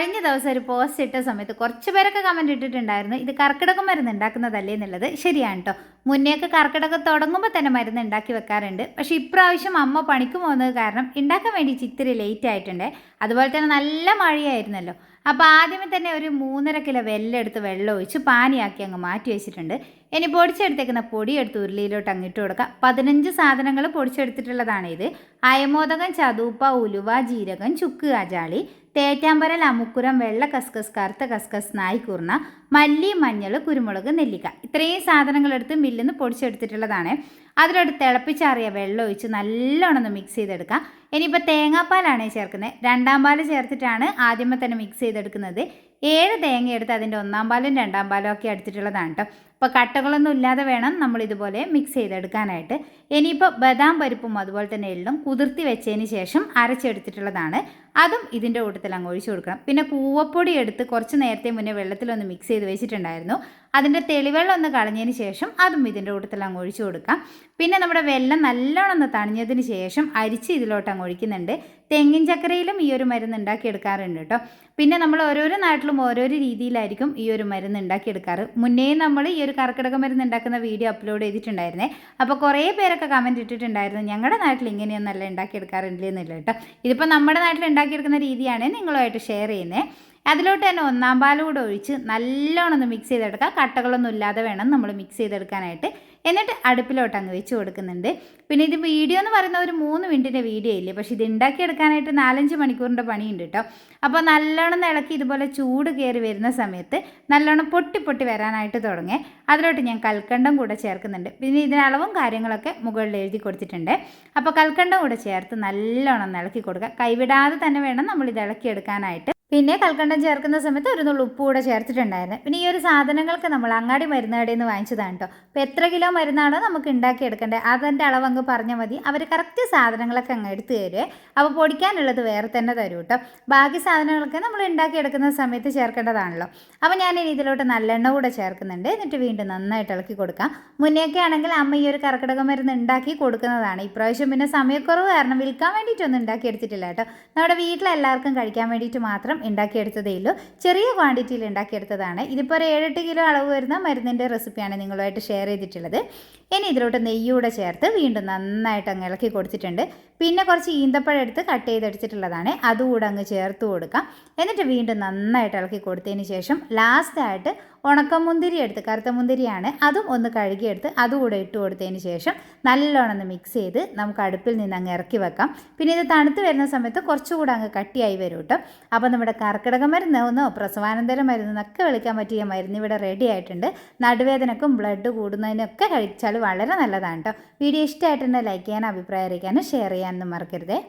കഴിഞ്ഞ ദിവസം ഒരു പോസ്റ്റ് ഇട്ട സമയത്ത് കുറച്ച് പേരൊക്കെ കമന്റ് ഇട്ടിട്ടുണ്ടായിരുന്നു ഇത് കർക്കിടക മരുന്ന് ഉണ്ടാക്കുന്നതല്ലേ എന്നുള്ളത്. ശരിയാണ് കേട്ടോ മുന്നേയൊക്കെ കർക്കിടകം തുടങ്ങുമ്പോൾ തന്നെ മരുന്ന് ഉണ്ടാക്കി വെക്കാറുണ്ട്. പക്ഷേ ഇപ്രാവശ്യം അമ്മ പണിക്ക് പോകുന്നത് കാരണം ഉണ്ടാക്കാൻ വേണ്ടി ഇത്തിരി ലേറ്റ് ആയിട്ടുണ്ട്. അതുപോലെ തന്നെ നല്ല മഴയായിരുന്നല്ലോ. അപ്പോൾ ആദ്യമേ തന്നെ ഒരു മൂന്നര കിലോ വെല്ലെടുത്ത് വെള്ളം ഒഴിച്ച് പാനിയാക്കി അങ്ങ് മാറ്റി വെച്ചിട്ടുണ്ട്. ഇനി പൊടിച്ചെടുത്തേക്കുന്ന പൊടി എടുത്ത് ഉരുളിയിലോട്ട് അങ്ങിട്ട് കൊടുക്കുക പതിനഞ്ച് സാധനങ്ങൾ പൊടിച്ചെടുത്തിട്ടുള്ളതാണ് ഇത് അയമോദകം ചതൂപ്പ ഉലുവ ജീരകം ചുക്ക് അജാളി തേറ്റാമ്പരൽ അമുക്കുരം വെള്ള കസ്കസ് കറുത്ത കസ്കസ് നായ്ക്കൂർണ മല്ലി മഞ്ഞൾ കുരുമുളക് നെല്ലിക്ക. ഇത്രയും സാധനങ്ങളെടുത്ത് മില്ലിൽ നിന്ന് പൊടിച്ചെടുത്തിട്ടുള്ളതാണ്. അതിലോട്ട് തിളപ്പിച്ചാറിയ വെള്ളം ഒഴിച്ച് നല്ലോണം ഒന്ന് മിക്സ് ചെയ്തെടുക്കാം. ഇനിയിപ്പോൾ തേങ്ങാപ്പാലാണ് ചേർക്കുന്നത്. രണ്ടാം പാൽ ചേർത്തിട്ടാണ് ആദ്യമേ തന്നെ മിക്സ് ചെയ്തെടുക്കുന്നത്. ഏഴ് തേങ്ങ എടുത്ത് അതിന്റെ ഒന്നാം പാലും രണ്ടാം പാലും ഒക്കെ എടുത്തിട്ടുള്ളതാണ് കേട്ടോ അപ്പോൾ കട്ടകളൊന്നും ഇല്ലാതെ വേണം നമ്മൾ ഇതുപോലെ മിക്സ് ചെയ്തെടുക്കാനായിട്ട്. ഇനിയിപ്പോൾ ബദാം പരിപ്പും അതുപോലെ തന്നെ എള്ളും കുതിർത്തി വെച്ചതിന് ശേഷം അരച്ചെടുത്തിട്ടുള്ളതാണ്. അതും ഇതിന്റെ കൂട്ടത്തിൽ അങ്ങ് ഒഴിച്ചു കൊടുക്കണം. പിന്നെ കൂവപ്പൊടി എടുത്ത് കുറച്ച് നേരത്തെ മുന്നേ വെള്ളത്തിലൊന്ന് മിക്സ് ചെയ്ത് വെച്ചിട്ടുണ്ടായിരുന്നു. അതിന്റെ തെളിവെള്ളം ഒന്ന് കളഞ്ഞതിന് ശേഷം അതും ഇതിന്റെ കൂട്ടത്തിൽ അങ്ങ് ഒഴിച്ചു കൊടുക്കാം. പിന്നെ നമ്മുടെ വെള്ളം നല്ലോണം ഒന്ന് തണിഞ്ഞതിന് ശേഷം അരിച്ച് ഇതിലോട്ട് അങ്ങ് ഒഴിക്കുന്നുണ്ട്. തെങ്ങിൻ ചക്കരയിലും ഈ ഒരു മരുന്ന് ഉണ്ടാക്കിയെടുക്കാറുണ്ട് കേട്ടോ. പിന്നെ നമ്മൾ ഓരോരോ നാട്ടിലും ഓരോരോ രീതിയിലായിരിക്കും ഈ ഒരു മരുന്ന് ഉണ്ടാക്കിയെടുക്കാറ്. മുന്നേ നമ്മൾ ഈ ഒരു കർക്കിടക മരുന്ന് ഉണ്ടാക്കുന്ന വീഡിയോ അപ്ലോഡ് ചെയ്തിട്ടുണ്ടായിരുന്നേ. അപ്പോൾ കുറേ പേരൊക്കെ കമന്റ് ഇട്ടിട്ടുണ്ടായിരുന്നു ഞങ്ങളുടെ നാട്ടിൽ ഇങ്ങനെയൊന്നല്ല ഉണ്ടാക്കിയെടുക്കാറില്ലെന്നില്ല കേട്ടോ. ഇതിപ്പോൾ നമ്മുടെ നാട്ടിൽ ഉണ്ടാക്കിയെടുക്കുന്ന രീതിയാണ് നിങ്ങളുമായിട്ട് ഷെയർ ചെയ്യുന്നത് അതിലോട്ട് തന്നെ ഒന്നാം പാലും കൂടെ ഒഴിച്ച് നല്ലോണം ഒന്ന് മിക്സ് ചെയ്തെടുക്കുക. കട്ടകളൊന്നും ഇല്ലാതെ വേണം നമ്മൾ മിക്സ് ചെയ്തെടുക്കാനായിട്ട്. എന്നിട്ട് അടുപ്പിലോട്ട് അങ്ങ് വെച്ച് കൊടുക്കുന്നുണ്ട്. പിന്നെ ഇത് വീഡിയോ എന്ന് പറയുന്ന ഒരു മൂന്ന് മിനിറ്റിന്റെ വീഡിയോ ഇല്ലേ? പക്ഷേ ഇത് ഉണ്ടാക്കിയെടുക്കാനായിട്ട് നാലഞ്ച് മണിക്കൂറിന്റെ പണിയുണ്ട് കേട്ടോ. അപ്പോൾ നല്ലോണം ഇളക്കി ഇതുപോലെ ചൂട് കയറി വരുന്ന സമയത്ത് നല്ലോണം പൊട്ടി പൊട്ടി വരാനായിട്ട് തുടങ്ങി. അതിലോട്ട് ഞാൻ കൽക്കണ്ടം കൂടെ ചേർക്കുന്നുണ്ട്. പിന്നെ ഇതിന് അളവും കാര്യങ്ങളൊക്കെ മുകളിൽ എഴുതി കൊടുത്തിട്ടുണ്ട്. അപ്പോൾ കൽക്കണ്ടം കൂടെ ചേർത്ത് നല്ലോണം ഇളക്കി കൊടുക്കുക. കൈവിടാതെ തന്നെ വേണം നമ്മൾ ഇത് ഇളക്കിയെടുക്കാനായിട്ട്. പിന്നെ കൽക്കണ്ടം ചേർക്കുന്ന സമയത്ത് ഒരു നുള്ളു ഉപ്പ് കൂടെ ചേർത്തിട്ടുണ്ടായിരുന്നു. പിന്നെ ഈ ഒരു സാധനങ്ങൾക്ക് നമ്മൾ അങ്ങാടി മരുന്ന് നിന്ന് വാങ്ങിച്ചതാണ് കേട്ടോ അപ്പോൾ എത്ര കിലോ മരുന്നാണോ നമുക്ക് ഉണ്ടാക്കി എടുക്കേണ്ടത് അതിന്റെ അളവ് അങ്ങ് പറഞ്ഞാൽ മതി. അവർ കറക്റ്റ് സാധനങ്ങളൊക്കെ അങ്ങ് എടുത്തു തരുവേ. അപ്പോൾ പൊടിക്കാനുള്ളത് വേറെ തന്നെ തരും കേട്ടോ ബാക്കി സാധനങ്ങളൊക്കെ നമ്മൾ ഉണ്ടാക്കി എടുക്കുന്ന സമയത്ത് ചേർക്കേണ്ടതാണല്ലോ. അപ്പോൾ ഞാൻ ഇനി ഇതിലോട്ട് നല്ലെണ്ണ കൂടെ ചേർക്കുന്നുണ്ട്. എന്നിട്ട് വീണ്ടും നന്നായിട്ട് ഇളക്കി കൊടുക്കാം. മുന്നേയൊക്കെ ആണെങ്കിൽ അമ്മ ഈ ഒരു കർക്കിടക മരുന്ന് ഉണ്ടാക്കി കൊടുക്കുന്നതാണ്. ഇപ്രാവശ്യം പിന്നെ സമയക്കുറവ് കാരണം വിൽക്കാൻ വേണ്ടിയിട്ടൊന്നും ഉണ്ടാക്കി എടുത്തിട്ടില്ല കേട്ടോ നമ്മുടെ വീട്ടിലെല്ലാവർക്കും കഴിക്കാൻ വേണ്ടിയിട്ട് മാത്രം ഉണ്ടാക്കിയെടുത്തതേ ഉള്ളൂ. ചെറിയ ക്വാണ്ടിറ്റിയിൽ ഉണ്ടാക്കിയെടുത്തതാണ്. ഇതിപ്പോൾ ഒരു ഏഴെട്ട് കിലോ അളവ് വരുന്ന മരുന്നിന്റെ റെസിപ്പിയാണ് നിങ്ങളുമായിട്ട് ഷെയർ ചെയ്തിട്ടുള്ളത്. ഇനി ഇതിലോട്ട് നെയ്യൂടെ ചേർത്ത് വീണ്ടും നന്നായിട്ട് അങ്ങ് ഇളക്കി കൊടുത്തിട്ടുണ്ട്. പിന്നെ കുറച്ച് ഈന്തപ്പഴം എടുത്ത് കട്ട് ചെയ്തെടുത്തിട്ടുള്ളതാണ് അതുകൂടെ അങ്ങ് ചേർത്ത് കൊടുക്കാം. എന്നിട്ട് വീണ്ടും നന്നായിട്ട് ഇളക്കി കൊടുത്തതിന് ശേഷം ലാസ്റ്റായിട്ട് ഉണക്കമുന്തിരി എടുത്ത് കറുത്ത മുന്തിരിയാണ്. അതും ഒന്ന് കഴുകിയെടുത്ത് അതുകൂടെ ഇട്ട് കൊടുത്തതിന് ശേഷം നല്ലോണം ഒന്ന് മിക്സ് ചെയ്ത് നമുക്ക് അടുപ്പിൽ നിന്ന് അങ്ങ് ഇറക്കി വെക്കാം. പിന്നെ ഇത് തണുത്ത് വരുന്ന സമയത്ത് കുറച്ചുകൂടെ അങ്ങ് കട്ടിയായി വരും കേട്ടോ. അപ്പോൾ നമ്മുടെ കർക്കിടക മരുന്നോ പ്രസവാനന്തര മരുന്നൊക്കെ വിളിക്കാൻ പറ്റിയ മരുന്ന് ഇവിടെ റെഡി ആയിട്ടുണ്ട്. നടുവേദനക്കും ബ്ലഡ് കൂടുന്നതിനൊക്കെ കഴിച്ചാൽ വളരെ നല്ലതാണ് കേട്ടോ. വീഡിയോ ഇഷ്ടമായിട്ടുണ്ടെങ്കിൽ ലൈക്ക് ചെയ്യാനും അഭിപ്രായം അറിയിക്കാനും ഷെയർ ചെയ്യാനൊന്നും മറക്കരുതേ.